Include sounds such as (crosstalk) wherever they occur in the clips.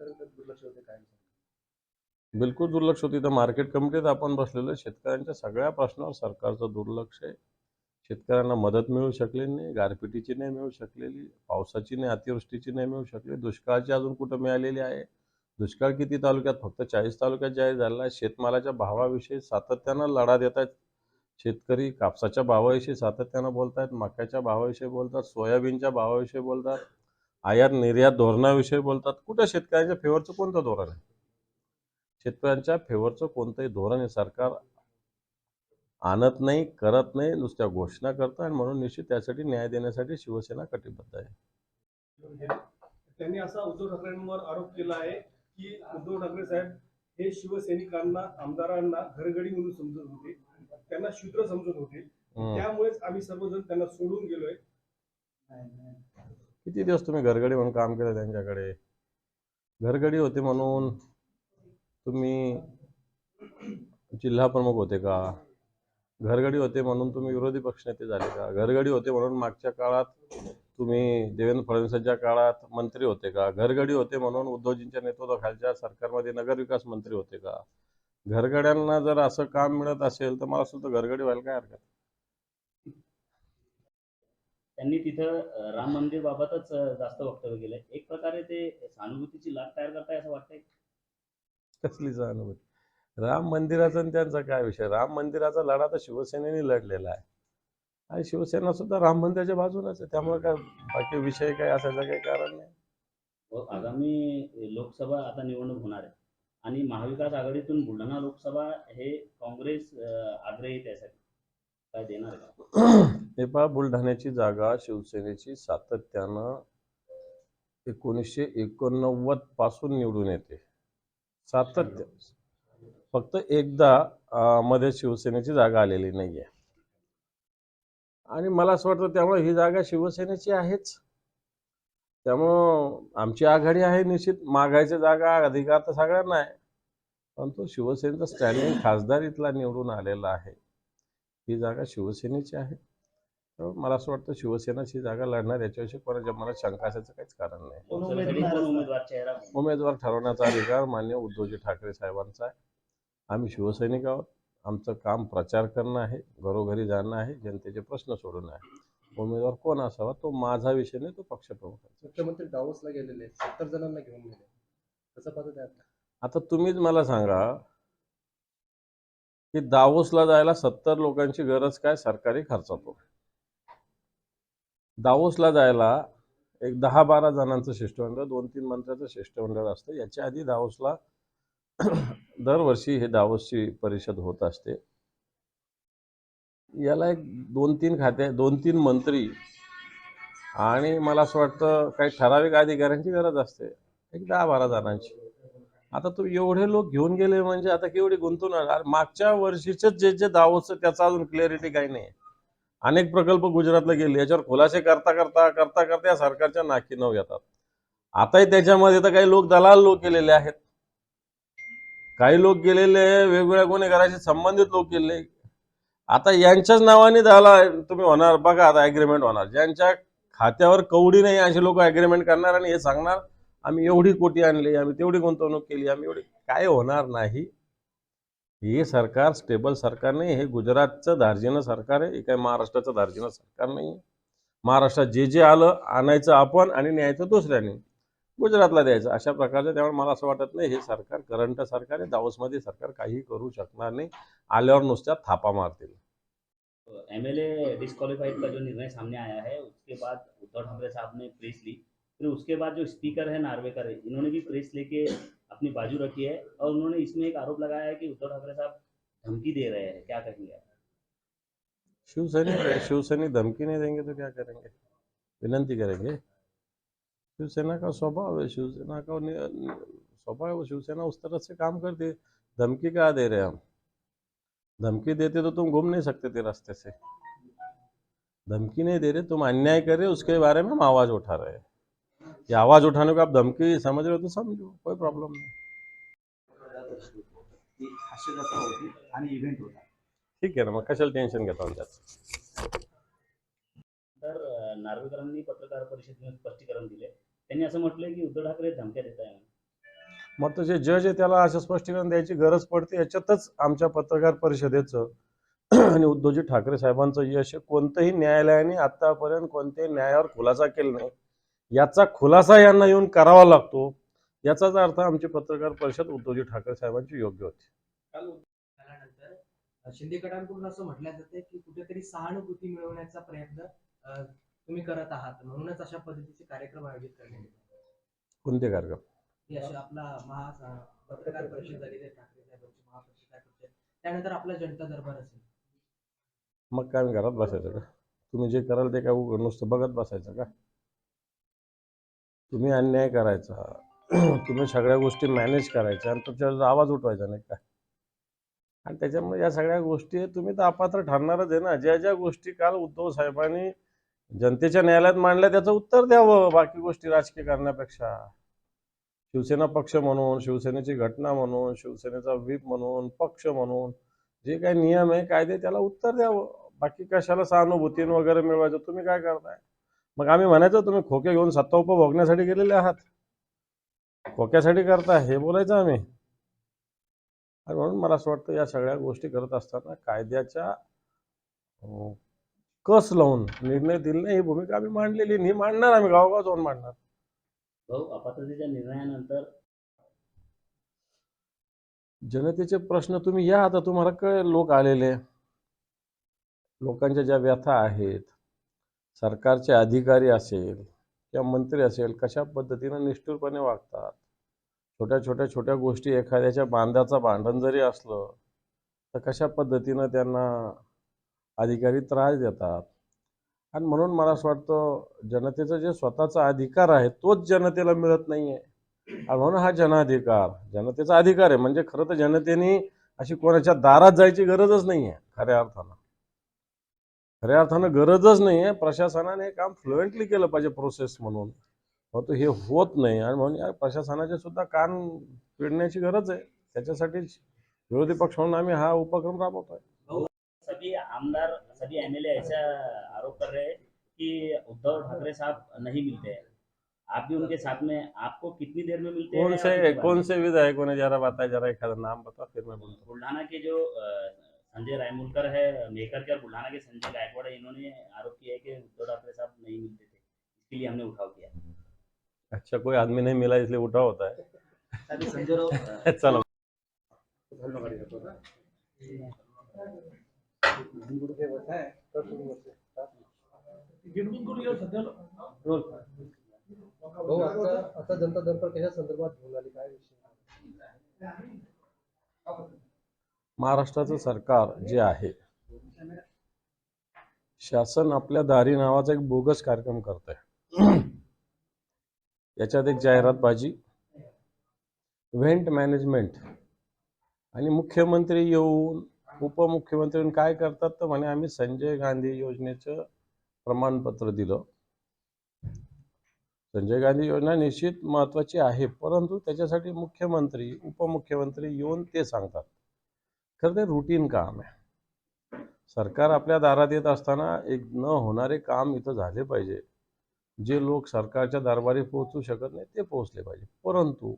शेतकऱ्यांकडे दुर्लक्ष होते काय बिलकुल दुर्लक्ष होती. तर मार्केट कमिटीत आपण बसलेलो शेतकऱ्यांच्या सगळ्या प्रश्नावर सरकारचं दुर्लक्ष आहे. शेतकऱ्यांना मदत मिळू शकली नाही. गारपिटीची नाही मिळू शकलेली. पावसाची नाही अतिवृष्टीची नाही मिळू शकली. दुष्काळाची अजून कुठं मिळालेली आहे? दुष्काळ किती तालुक्यात? फक्त चाळीस तालुक्यात जाहीर झालेला आहे. शेतमालाच्या भावाविषयी सातत्यानं लढा देत आहेत. शेतकरी कापसाच्या भावाविषयी सातत्यानं बोलत आहेत मक्याच्या भावाविषयी बोलतात. सोयाबीनच्या भावाविषयी बोलतात. आयात निर्यात धोरणाविषयी बोलतात. कुठं शेतकऱ्यांच्या फेवरचं कोणतं धोरण आहे? शेतकऱ्यांच्या फेवरचं कोणतंही धोरण आहे सरकार आणत नाही करत नाही नुसत्या घोषणा करतं आणि म्हणून निश्चित त्यासाठी न्याय देण्यासाठी शिवसेना कटिबद्ध आहे. त्यांनी असा उद्धव ठाकरेंवर आरोप केला आहे की उद्धव ठाकरे साहेब हे शिवसैनिकांना आमदारांना घरगडी म्हणून समजत होते. त्यांना शूद्र समजत होते. त्यामुळेच आम्ही सर्वजण त्यांना सोडून गेलोय. किती दिवस तुम्ही घरगडी म्हणून काम केलं त्यांच्याकडे? घरगडी होते म्हणून तुम्ही जिल्हा प्रमुख होते का? घरगडी होते म्हणून तुम्ही विरोधी पक्षनेते झाले का? घरगडी होते म्हणून मागच्या काळात तुम्ही देवेंद्र फडणवीसांच्या काळात मंत्री होते का? घरगडी होते म्हणून उद्धवजींच्या नेतृत्वाखालच्या सरकारमध्ये नगरविकास मंत्री होते का? घरगड्यांना जर असं काम मिळत असेल तर मला सुद्धा घरगडी व्हायला काय हरकत त्यांनी तिथं राम मंदिर बाबतच जास्त वक्तव्य केलंय. एक प्रकारे ते सहानुभूतीची लाट तयार करताय असं वाटतंय? कसली सहानुभूती? राम मंदिराचा आणि त्यांचा काय विषय? राम मंदिराचा लढा तर शिवसेनेने लढलेला आहे. आणि शिवसेना सुद्धा राम मंदिराच्या बाजूनच आहे. त्यामुळे काय बाकी विषय काय असायचं काही कारण नाही? व आगामी लोकसभा आता निवडणूक होणार आहे. आणि महाविकास आघाडीतून बुलढाणा लोकसभा हे काँग्रेस आग्रही त्यासाठी. हे पहा बुलढाण्याची जागा शिवसेनेची सातत्यानं एकोणीसशे एकोणनव्वदपासून निवडून येते. सातत्य. फक्त एकदा मध्ये शिवसेनेची जागा आलेली नाहीये. आणि मला असं वाटतं त्यामुळे ही जागा शिवसेनेची आहेच. त्यामुळं आमची आघाडी आहे निश्चित. मागायची जागा अधिकार तर सगळ्यांना आहे. परंतु शिवसेनेचा स्टँडिंग खासदार इथला निवडून आलेला आहे. ही जागा शिवसेनेची आहे. तर मला असं वाटतं शिवसेनाची जागा लढणार याच्याविषयी कोणाच्या मनात शंका असायचं काहीच कारण नाही. उमेदवार? चेहरा उमेदवार ठरवण्याचा अधिकार मान्य उद्धवजी ठाकरे साहेबांचा आहे. आम्ही शिवसैनिक आहोत. आमचं काम प्रचार करणं आहे. घरोघरी जाणं आहे. जनतेचे प्रश्न सोडवणं आहे. उमेदवार कोण असावा तो माझा विषय नाही तो पक्षप्रमुखाचा मुख्यमंत्री दावोसला गेलेले सत्तर जणांना घेऊन गेले कसं पाहतो आता तुम्हीच मला सांगा की दावोसला जायला सत्तर लोकांची गरज काय सरकारी खर्चातून? दावोसला जायला एक दहा बारा जणांचं शिष्टमंडळ दोन तीन मंत्र्याचं शिष्टमंडळ असतं. याच्या आधी दावोसला (clears throat) दरवर्षी हे दावोसची परिषद होत असते. याला एक दोन तीन खाते दोन तीन मंत्री आणि मला असं वाटतं काही ठराविक अधिकाऱ्यांची गरज असते. एक दहा बारा जणांची. आता तू एवढे लोक घेऊन गेले म्हणजे आता केवढी गुंतवणार मागच्या वर्षीचेच जे जे दावोचं त्याचा अजून क्लॅरिटी काही नाही. अनेक प्रकल्प गुजरातला गेले याच्यावर खुलासे करता करता करता करता या सरकारच्या नाकी नऊ येतात. आताही त्याच्यामध्ये तर काही लोक दलाल लोक गेलेले आहेत. काही लोक गेलेले वेगवेगळ्या गुन्हेगाराशी संबंधित लोक गेले. आता यांच्याच नावाने झाला तुम्ही होणार बघा आता ॲग्रीमेंट होणार. ज्यांच्या खात्यावर कवडी नाही असे लोक अग्रीमेंट करणार आणि हे सांगणार आम्ही एवढी कोटी आणली आम्ही तेवढी गुंतवणूक केली आम्ही एवढी काय होणार नाही. हे सरकार स्टेबल सरकार नाही हे गुजरातचं धार्जिनं सरकार आहे हे काय महाराष्ट्राचं धार्जिनं सरकार नाही. महाराष्ट्रात जे जे आलं आणायचं आपण आणि न्यायचं दुसऱ्याने. गुजरातला द्यायचं अशा प्रकारचं त्यामुळे मला असं वाटत नाही हे सरकार करंट सरकार आहे दावसमध्ये सरकार काही करू शकणार नाही आल्यावर नुसत्या थापा मारतील. एमएलए डिस्क्वालीफाइड का जो निर्णय सामने आया है उसके बाद उद्धव ठाकरे साहब ने प्रेस ली. फिर उसके बाद जो स्पीकर है, नार्वेकर है, इन्होंने भी प्रेस लेके अपनी बाजू रखी है और उन्होंने इसमें एक आरोप लगाया है कि उद्धव ठाकरे साहब धमकी दे रहे हैं। क्या कहेंगे आप? शिवसैनिक शिवसैनिक धमकी नहीं देंगे तो क्या करेंगे? विनंती करेंगे। शिवसेना का स्वभाव है, शिवसेना का स्वभाव है शिवसेना उस तरह से काम करती है। धमकी क्या दे रहे हम? धमकी देते तो तुम घूम नहीं सकते थे रास्ते से। धमकी नहीं दे रहे, तुम अन्याय कर रहे उसके बारे में हम आवाज़ उठा रहे हैं। ये आवाज उठाने को आप धमकी समझ रहे हो तो समझो कोई प्रॉब्लम नहीं। आणि इव्हेंट होता ठीक आहे ना मग कशाला टेन्शन घेता त्यात तर नार्वेकरांनी पत्रकार परिषदेत स्पष्टीकरण दिले. त्यांनी असं म्हटलंय की उद्धव ठाकरे धमक्या देत आहे मग तो जे जज आहे त्याला असं स्पष्टीकरण द्यायची गरज पडते याच्यातच आमच्या पत्रकार परिषदेचं (clears throat) आणि उद्धवजी ठाकरे साहेबांचं यश. कोणतंही न्यायालयाने आतापर्यंत कोणत्याही न्यायावर खुलासा केला नाही. याचा खुलासा यांना येऊन करावा लागतो. याचाच अर्थ आमची पत्रकार परिषद उद्धवजी ठाकरे साहेबांची योग्य होती. शिंदे गटांकडून असं म्हटलं जाते की कुठेतरी सहानुभूती मिळवण्याचा प्रयत्न तुम्ही करत आहात. म्हणूनच अशा पद्धतीचे कार्यक्रम आयोजित करण्यात कोणते कार्यक्रम? आपला महा पत्रकार परिषद झाली आहे ठाकरे साहेबांची महापत्रकार परिषद. त्यानंतर आपला जनता दरबार असेल. मग काय घरात बसायचं का? तुम्ही जे कराल ते काय नुसतं बघत बसायचं का? तुम्ही अन्याय करायचा. (clears throat) तुम्ही सगळ्या गोष्टी मॅनेज करायच्या आणि तुमच्या आवाज उठवायचा नाही काय आणि त्याच्यामुळे या सगळ्या गोष्टी तुम्ही तर अपात्र ठरणारच आहे ना. ज्या ज्या गोष्टी काल उद्धव साहेबांनी जनतेच्या न्यायालयात मांडल्या त्याचं उत्तर द्यावं बाकी गोष्टी राजकीय करण्यापेक्षा. शिवसेना पक्ष म्हणून शिवसेनेची घटना म्हणून शिवसेनेचा व्हीप म्हणून पक्ष म्हणून जे काही नियम आहे कायदे त्याला उत्तर द्यावं. बाकी कशाला सहानुभूतीन वगैरे मिळवायचं? तुम्ही काय करताय? मग आम्ही म्हणायचं तुम्ही खोके घेऊन सत्ता उपभोगण्यासाठी गेलेले आहात. खोक्यासाठी करताय हे बोलायचं आम्ही. आणि म्हणून मला असं वाटतं या सगळ्या गोष्टी करत असताना कायद्याच्या कस लावून निर्णय दिले नाही ही भूमिका आम्ही मांडलेली नाही. ही मांडणार आम्ही गावोगाव जाऊन मांडणार. भाऊ अपात्रतेच्या निर्णयानंतर जनतेचे प्रश्न तुम्ही या आता तुम्हाला कळेल लोक आलेले. लोकांच्या ज्या व्यथा आहेत सरकारचे अधिकारी असेल किंवा मंत्री असेल कशा पद्धतीनं निष्ठुरपणे वागतात? छोट्या छोट्या छोट्या गोष्टी एखाद्याच्या बांधाचं भांडण जरी असलं तर कशा पद्धतीनं त्यांना अधिकारी त्रास देतात? आणि म्हणून मला असं वाटतं जनतेचा जे स्वतःचा अधिकार आहे तोच जनतेला मिळत नाही आहे आणि म्हणून हा जनाधिकार जनतेचा अधिकार आहे. म्हणजे खरं तर जनतेने अशी कोणाच्या दारात जायची गरजच नाही आहे खऱ्या अर्थानं. खऱ्या अर्थानं गरजच नाही आहे प्रशासनाने हे काम फ्लुएंटली केलं पाहिजे प्रोसेस म्हणून. परंतु हे होत नाही. आणि म्हणून या प्रशासनाचे सुद्धा कान पिळण्याची गरज आहे. त्याच्यासाठीच विरोधी पक्ष म्हणून आम्ही हा उपक्रम राबवतोय. सभी आमदार सभी एमएलए ऐसा आरोप कर रहे हैं कि उद्धव ठाकरे साहब नहीं मिलते हैं. आप भी उनके साथ में आपको कितनी देर में मिलते कौन हैं से? कौन से विधायक ने जरा जरा एक आधा नाम बता फिर मैं बोलता बुल्ढाना के जो अ, संजय रायमुलकर है मेकर के और बुल्ढाना के संजय गायकवाड़ है इन्होंने आरोप किया है कि उद्धव ठाकरे साहब नहीं मिलते थे। इसके लिए हमने उठाव किया। अच्छा कोई आदमी नहीं मिला इसलिए उठा होता है। संजय (laughs) चलो। आता जनता दरबार कशा संदर्भात घेऊन आली काय विषय। महाराष्ट्राचं सरकार जे आहे शासन आपल्या दारी नावाचा एक बोगस कार्यक्रम करत आहे याच्यात एक जाहिरातबाजी इव्हेंट मॅनेजमेंट आणि मुख्यमंत्री येऊन उपमुख्यमंत्री येऊन काय करतात तर म्हणे आम्ही संजय गांधी योजनेचं प्रमाणपत्र दिलं. संजय गांधी योजना निश्चित महत्वाची आहे परंतु त्याच्यासाठी मुख्यमंत्री उपमुख्यमंत्री येऊन ते सांगतात. खरं ते रुटीन काम आहे. सरकार आपल्या दारात येत असताना एक न होणारे काम इथं झाले पाहिजे. जे लोक सरकारच्या दरबारी पोहोचू शकत नाही ते पोहोचले पाहिजे. परंतु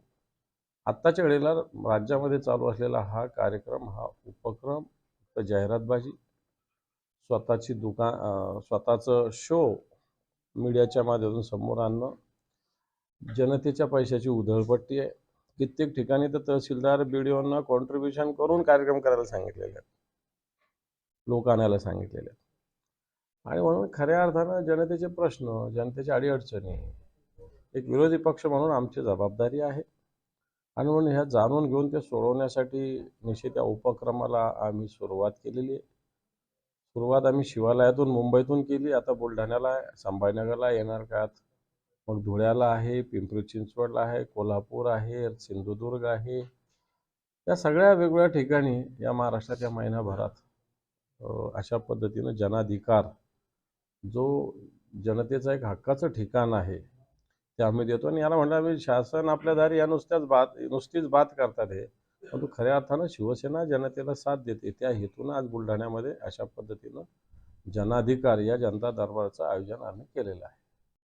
आत्ताच्या वेळेला राज्यामध्ये चालू असलेला हा कार्यक्रम हा उपक्रम फक्त जाहिरातबाजी स्वतःची दुकान अं, स्वतःचं शो मीडियाच्या माध्यमातून समोर आणणं जनतेच्या पैशाची उधळपट्टी आहे. कित्येक ठिकाणी तर तहसीलदार बीडीओना कॉन्ट्रीब्युशन करून कार्यक्रम करायला सांगितलेले आहेत. लोक आणायला सांगितलेले आहेत. आणि म्हणून खऱ्या अर्थानं जनतेचे प्रश्न जनतेच्या अडीअडचणी एक विरोधी पक्ष म्हणून आमची जबाबदारी आहे. आणि म्हणून ह्या जाणून घेऊन ते सोडवण्यासाठी निश्चित या उपक्रमाला आम्ही सुरुवात केलेली आहे. सुरुवात आम्ही शिवालयातून मुंबईतून केली. आता बुलढाण्याला संभाजीनगरला येणार काळात मग धुळ्याला आहे पिंपरी चिंचवडला आहे कोल्हापूर आहे सिंधुदुर्ग आहे. या सगळ्या वेगवेगळ्या ठिकाणी या महाराष्ट्राच्या महिन्याभरात महिनाभरात अशा पद्धतीनं जनाधिकार जो जनतेचा एक हक्काचं ठिकाण आहे ते आम्ही देतो. आणि याला म्हणलं आम्ही शासन आपल्या दारी या नुसत्याच बात नुसतीच बात करतात हे. परंतु खऱ्या अर्थानं शिवसेना जनतेला साथ देते. त्या हेतूनं आज बुलढाण्यामध्ये अशा पद्धतीनं जनाधिकार या जनता दरबारचं आयोजन आम्ही केलेलं आहे.